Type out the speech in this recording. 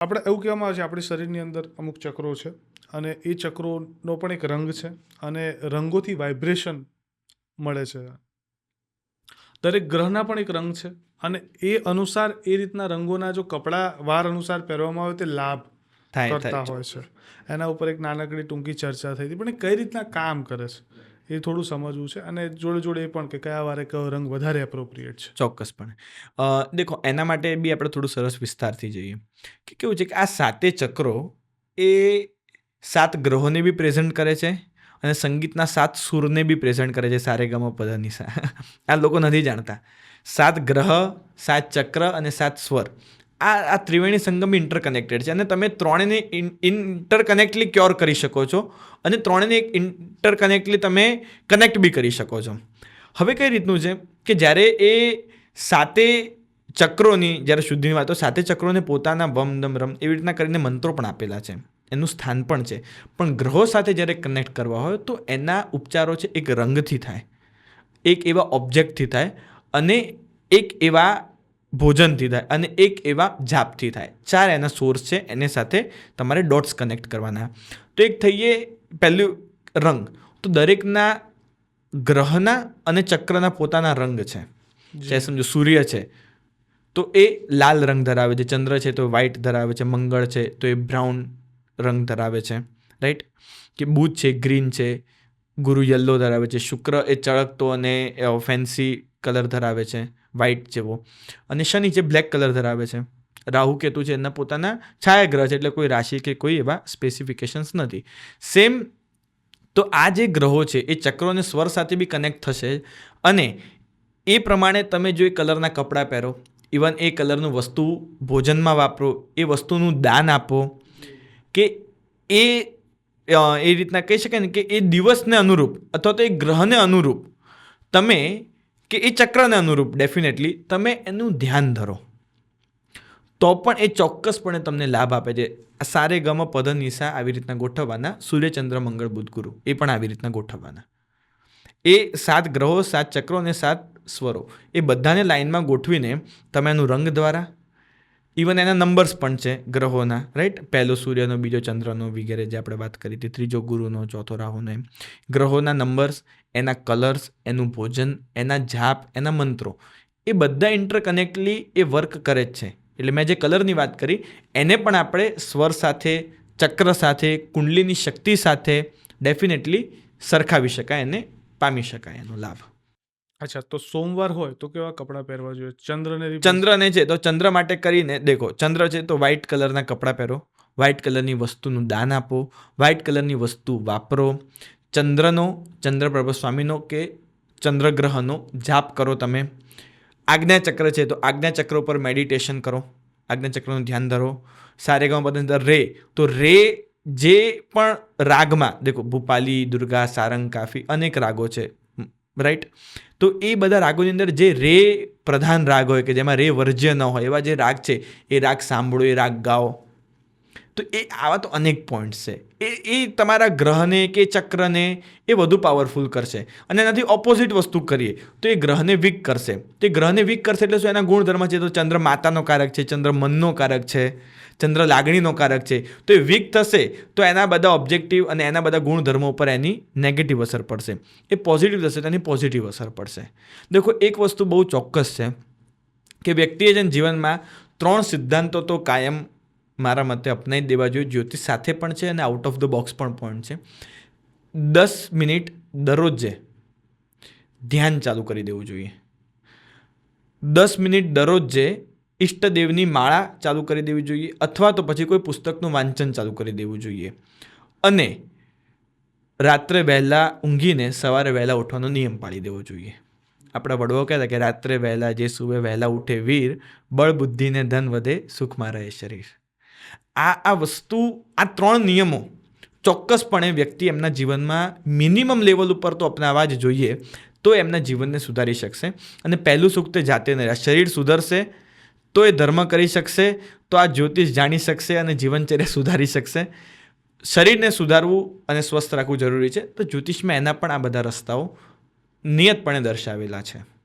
આપણે એવું કહેવામાં આવે છે આપણી શરીરની અંદર અમુક ચક્રો છે અને એ ચક્રોનો પણ એક રંગ છે અને રંગોથી વાઇબ્રેશન મળે છે. દરેક ગ્રહના પણ એક રંગ છે અને એ અનુસાર એ રીતના રંગોના જો કપડાં વાર અનુસાર પહેરવામાં આવે તે લાભ કરતા હોય છે. એના ઉપર એક નાનકડી ટૂંકી ચર્ચા થઈ હતી પણ એ કઈ રીતના કામ કરે છે? એ થોડું સમજવું છે અને જોડે જોડે એ પણ કે કયા વારે કયો રંગ વધારે એપ્રોપ્રિએટ છે. ચોક્કસપણે. દેખો, એના માટે બી આપણે થોડું સરસ વિસ્તારથી જઈએ. કે કેવું છે કે આ સાતે ચક્રો એ સાત ગ્રહોને બી પ્રેઝન્ટ કરે છે અને સંગીતના સાત સૂરને બી પ્રેઝન્ટ કરે છે સારે ગમ પધની સા આ લોકો નથી જાણતા. સાત ગ્રહ, સાત ચક્ર અને સાત સ્વર. આ આ ત્રિવેણી સંગમ ઇન્ટરકનેક્ટેડ છે. અને તમે ત્રણેને ઇન્ટરકનેક્ટલી ક્યોર કરી શકો છો. અને ત્રણેને ઇન્ટરકનેક્ટલી તમે કનેક્ટ બી કરી શકો છો. હવે કઈ રીતનું છે કે જ્યારે એ સાતે ચક્રોની, જ્યારે શુદ્ધિની વાત, સાતે ચક્રોને પોતાના વમ, દમ, રમ એવી રીતના કરીને મંત્રો પણ આપેલા છે. એનું સ્થાન પણ છે. પણ ગ્રહો સાથે જ્યારે કનેક્ટ કરવા હોય તો એના ઉપચારો છે એક રંગથી થાય. એક એવા ઓબ્જેક્ટથી થાય. અને એક એવા ભોજનથી થાય અને એક એવા જાપથી થાય. ચાર એના સોર્સ છે એને સાથે તમારે ડોટ્સ કનેક્ટ કરવાના. તો એક થઈએ પહેલું રંગ. તો દરેકના ગ્રહના અને ચક્રના પોતાના રંગ છે. જે. સમજો સૂર્ય છે. તો એ લાલ રંગ ધરાવે છે ચંદ્ર છે તો વ્હાઇટ ધરાવે છે મંગળ છે તો એ બ્રાઉન રંગ ધરાવે છે. રાઈટ કે બુધ છે ગ્રીન છે ગુરુ યલ્લો ધરાવે છે શુક્ર એ ચળકતો અને ફેન્સી કલર ધરાવે છે. વ્હાઇટ જેવો. અને શનિ જે બ્લેક કલર ધરાવે છે. રાહુ કેતુ છે એના પોતાના છાયાગ્રહ છે, એટલે કોઈ રાશિ કે કોઈ એવા સ્પેસિફિકેશન્સ નથી. સેમ તો આ જે ગ્રહો છે, એ ચક્રોને સ્વર સાથે બી કનેક્ટ થશે. અને એ પ્રમાણે તમે જો એ કલરના કપડાં પહેરો ઇવન એ કલરનું વસ્તુ ભોજનમાં વાપરો, એ વસ્તુનું દાન આપો, કે એ એ રીતના કહી શકાય ને કે એ દિવસને અનુરૂપ, અથવા તો એ ગ્રહને અનુરૂપ, તમે કે એ ચક્રને અનુરૂપ ડેફિનેટલી તમે એનું ધ્યાન ધરો. તો પણ એ ચોક્કસપણે તમને લાભ આપે છે. સારે ગમ, પદ, નિશા આવી રીતના ગોઠવવાના. સૂર્યચંદ્ર મંગળ, બુધ, ગુરુ એ પણ આવી રીતના ગોઠવવાના. એ સાત ગ્રહો, સાત ચક્રો અને સાત સ્વરો એ બધાને લાઇનમાં ગોઠવીને તમે એનું રંગ દ્વારા ઇવન એના નંબર્સ પણ છે ગ્રહોના રાઈટ પહેલો સૂર્યનો, બીજો ચંદ્રનો વગેરે જે આપણે વાત કરી હતી, ત્રીજો ગુરુનો, ચોથો રાહુનો એમ. ગ્રહોના નંબર્સ એના કલર્સ એનું ભોજન, એના જાપ, એના મંત્રો, એ બધા ઇન્ટરકનેક્ટલી એ વર્ક કરે જ છે. એટલે મેં જે કલરની વાત કરી, એને પણ આપણે સ્વર સાથે, ચક્ર સાથે, કુંડલીની શક્તિ સાથે ડેફિનેટલી સરખાવી શકાય અને પામી શકાય એનો લાભ. અચ્છા, તો સોમવાર હોય તો કેવા કપડાં પહેરવા જોઈએ? ચંદ્રને ચંદ્રને છે તો ચંદ્ર માટે કરીને, દેખો, ચંદ્ર છે તો વ્હાઇટ કલરના કપડાં પહેરો. વ્હાઇટ કલરની વસ્તુનું દાન આપો. વ્હાઇટ કલરની વસ્તુ વાપરો. ચંદ્રનો, ચંદ્રપ્રભ સ્વામીનો કે ચંદ્રગ્રહનો જાપ કરો તમે. આજ્ઞાચક્ર છે તો આજ્ઞાચક્ર ઉપર મેડિટેશન કરો. આજ્ઞાચક્રનું ધ્યાન ધરો. સારેગામ બધા રે. તો રે જે પણ રાગમાં, દેખો, ભૂપાલી, દુર્ગા, સારંગ, કાફી અનેક રાગો છે. રાઈટ તો એ બધા રાગોની અંદર જે રે પ્રધાન રાગ હોય કે જેમાં રે વર્જ્ય ન હોય, એવા જે રાગ છે, એ રાગ સાંભળો, એ રાગ ગાઓ. તો એ આવા તો અનેક પોઈન્ટ્સ છે. એ એ તમારા ગ્રહને કે ચક્રને એ વધુ પાવરફુલ કરશે. અને એનાથી ઓપોઝિટ વસ્તુ કરીએ, તો એ ગ્રહને વીક કરશે. તો ગ્રહને વીક કરશે એટલે શું એના ગુણધર્મ છે? તો ચંદ્ર માતાનો કારક છે, ચંદ્ર મનનો કારક છે, ચંદ્ર લાગણીનો કારક છે. તો એ વીક થશે, તો એના બધા ઓબ્જેક્ટિવ અને એના બધા ગુણધર્મો ઉપર એની નેગેટિવ અસર પડશે. એ પોઝિટિવ થશે, તો એની પોઝિટિવ અસર પડશે. દેખો, એક વસ્તુ બહુ ચોક્કસ છે કે વ્યક્તિએ જેમ જીવનમાં ત્રણ સિદ્ધાંતો તો કાયમ મારા મતે અપનાવી દેવા જોઈએ. જ્યોતિષ સાથે પણ છે અને આઉટ ઓફ ધ બોક્સ પણ પોઈન્ટ છે. દસ મિનિટ દરરોજે ધ્યાન ચાલુ કરી દેવું જોઈએ. દસ મિનિટ દરરોજે ઈષ્ટદેવની માળા ચાલુ કરી દેવી જોઈએ અથવા તો પછી કોઈ પુસ્તકનું વાંચન ચાલુ કરી દેવું જોઈએ. અને રાત્રે વહેલા ઊંઘીને સવારે વહેલા ઉઠવાનો નિયમ પાડી દેવો જોઈએ. આપણા વડવાઓ કહેતા કે રાત્રે વહેલા જે સુવે વહેલા ઉઠે વીર, બળ બુદ્ધિને ધન વધે સુખમાં રહે શરીર. આ આ વસ્તુ, આ ત્રણ નિયમો ચોક્કસપણે વ્યક્તિ એમના જીવનમાં મિનિમમ લેવલ ઉપર તો અપનાવવા જ જોઈએ, તો એમના જીવનને સુધારી શકશે. અને પહેલું સુખ તે જાતે નહીં શરીર સુધરશે, તો એ ધર્મ કરી શકશે, તો આ જ્યોતિષ જાણી શકશે અને જીવનચર્યા સુધારી શકશે. શરીરને સુધારવું અને સ્વસ્થ રાખવું જરૂરી છે. તો જ્યોતિષમાં એના પણ આ બધા રસ્તાઓ નિયતપણે દર્શાવેલા છે.